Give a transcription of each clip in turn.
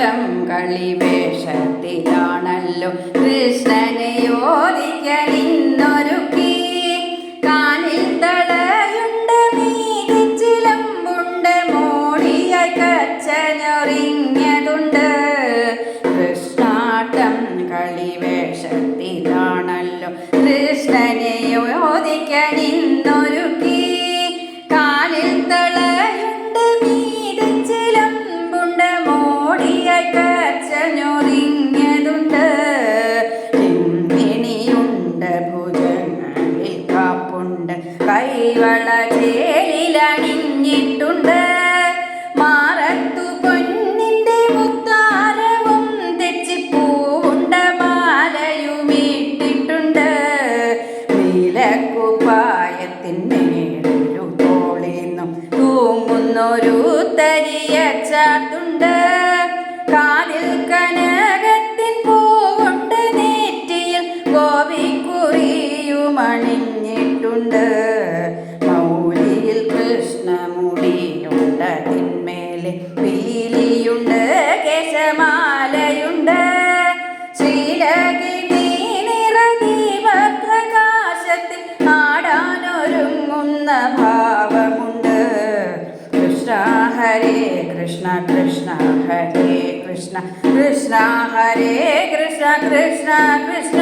കൃഷ്ണാട്ടം കളിവേഷത്തിലാണല്ലോ കൃഷ്ണനെ യോധിക്കലിന്നൊരുക്കി കാലിൽ തളയുണ്ട് മീതിച്ചിലമ്പുണ്ട് മോടിയ കച്ചനൊറിഞ്ഞതുണ്ട് കൃഷ്ണാട്ടം കളിവേഷത്തിലാണല്ലോ കൃഷ്ണനെ യോധിക്കലിന്നൊരുക്കി കൈവള ചേലിലണിഞ്ഞിട്ടുണ്ട് മാറത്തു പൊന്നിന്റെ മുത്താരവും തെച്ചിപ്പൂവുണ്ട മാലയുമിട്ടിട്ടുണ്ട് നീലക്കുപ്പായത്തിന്മേലൊരു തോളിന്നും തൂങ്ങുന്നൊരു തരിയ ചാത്തുണ്ട്. കാലിൽ കനകത്തിൻ പൂവുണ്ട് നെറ്റിയിൽ ഗോപിക്കുറിയുമണിഞ്ഞിട്ടുണ്ട് പീലിയുണ്ട് കേശമാലയുണ്ട്. ശ്രീലകിണി നിറദീപപ്രകാശത്തിൽ ആടാനൊരുങ്ങുന്ന ഭാവമുണ്ട്. കൃഷ്ണ ഹരേ കൃഷ്ണ കൃഷ്ണ ഹരേ കൃഷ്ണ കൃഷ്ണ ഹരേ കൃഷ്ണ കൃഷ്ണ കൃഷ്ണ.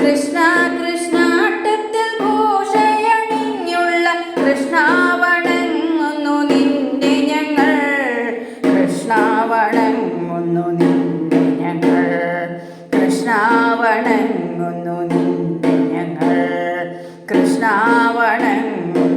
കൃഷ്ണ കൃഷ്ണാട്ടത്തിൽ ഭൂഷയണിഞ്ഞുള്ള കൃഷ്ണ വണങ്ങുന്നു നിന്റെ ഞങ്ങൾ കൃഷ്ണ വണങ്ങുന്നു